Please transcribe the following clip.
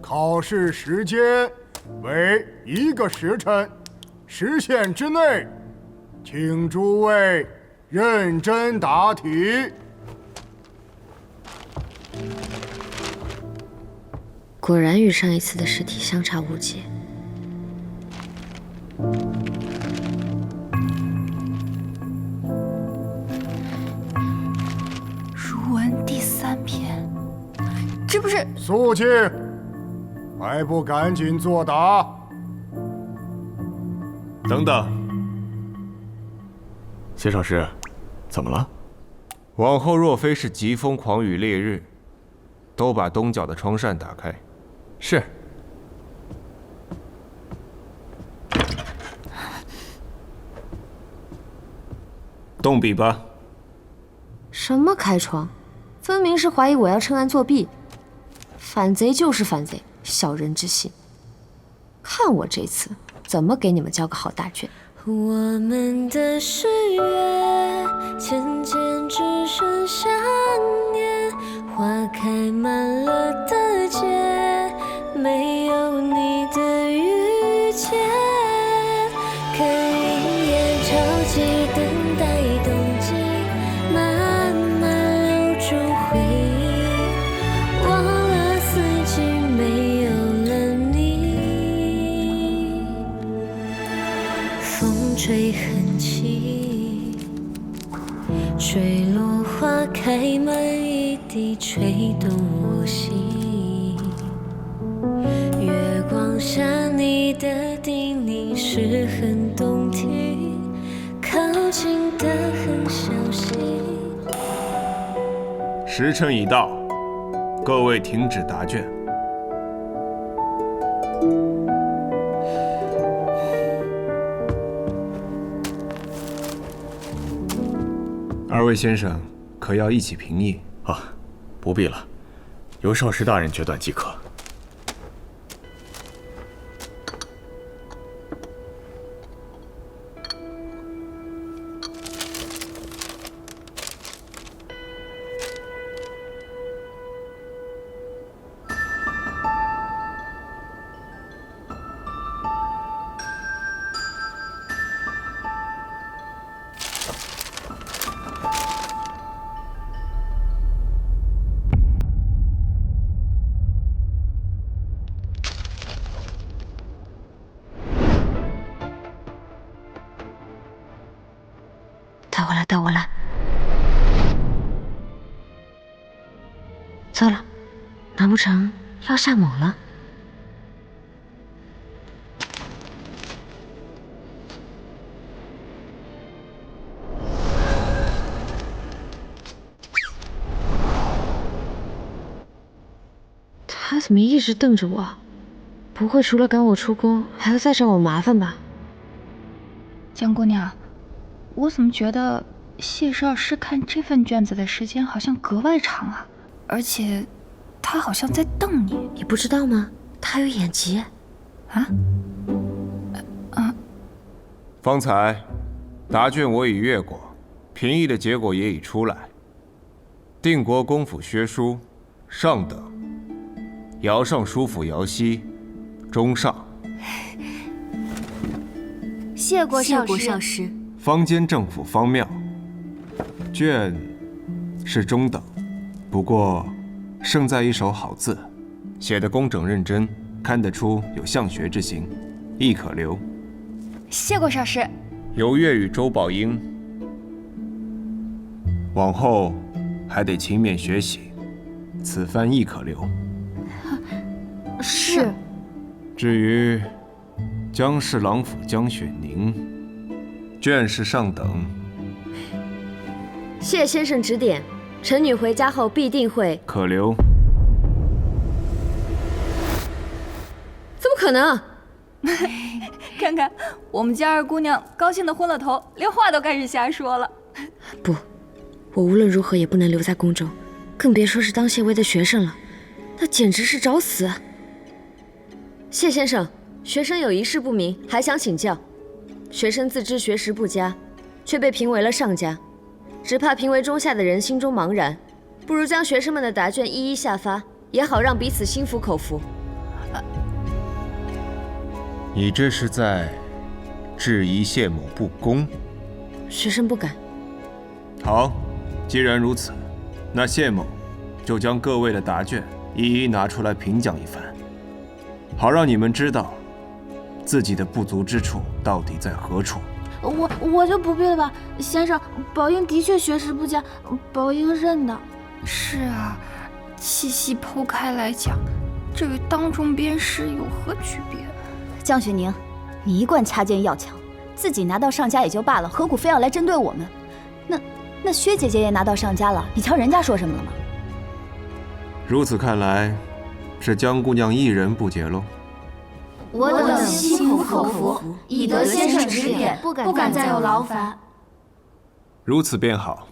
考试时间为一个时辰，时限之内，请诸位认真答题。果然与上一次的试题相差无几。儒文第三篇，这不是肃静，还不赶紧作答！等等，谢少师，怎么了？往后若非是疾风狂雨烈日，都把东角的窗扇打开。是。动笔吧。什么开窗？分明是怀疑我要趁案作弊。反贼就是反贼，小人之心。看我这次怎么给你们交个好大卷！我们的誓约，渐渐只剩想念，花开满吹很轻，坠落花开满一地，吹动我心。月光下你的叮咛是很动听，靠近的很小心。时辰已到，各位停止答卷。二位先生，可要一起评议？啊，不必了，由少师大人决断即可。到我了，到我了。糟了，难不成要下猛了？他怎么一直瞪着我？不会除了赶我出宫，还要再找我麻烦吧？江姑娘，我怎么觉得谢少师看这份卷子的时间好像格外长啊？而且他好像在瞪你你不知道吗？他有眼疾。啊？啊方才答卷我已阅过，评议的结果也已出来。定国公府薛书，上等；姚尚书府姚熙，中上；谢过谢过少师。坊间政府方妙，卷是中等，不过胜在一手好字，写得工整认真，看得出有向学之心，亦可留。谢过少师。由月与周宝英，往后还得勤勉学习，此番亦可留。是。至于江侍郎府江雪宁，卷是上等，谢先生指点，臣女回家后必定会。可留。怎么可能？看看我们家二姑娘高兴的昏了头，连话都开始瞎说了。不，我无论如何也不能留在宫中，更别说是当谢威的学生了，那简直是找死！谢先生，学生有一事不明，还想请教。学生自知学识不佳，却被评为了上家，只怕评为中下的人心中茫然，不如将学生们的答卷一一下发，也好让彼此心服口服。你这是在质疑谢某不公？学生不敢。好，既然如此，那谢某就将各位的答卷一一拿出来评讲一番，好让你们知道自己的不足之处到底在何处。我我就不必了吧，先生，宝英的确学识不佳，宝英认的。是啊，细细剖开来讲，这与当众鞭尸有何区别？江雪宁，你一贯掐尖要强，自己拿到上家也就罢了，何苦非要来针对我们？那那薛姐姐也拿到上家了，你瞧人家说什么了吗？如此看来，是江姑娘一人不解喽。我等心服口服，以得先生指点，不敢再有劳烦。如此便好。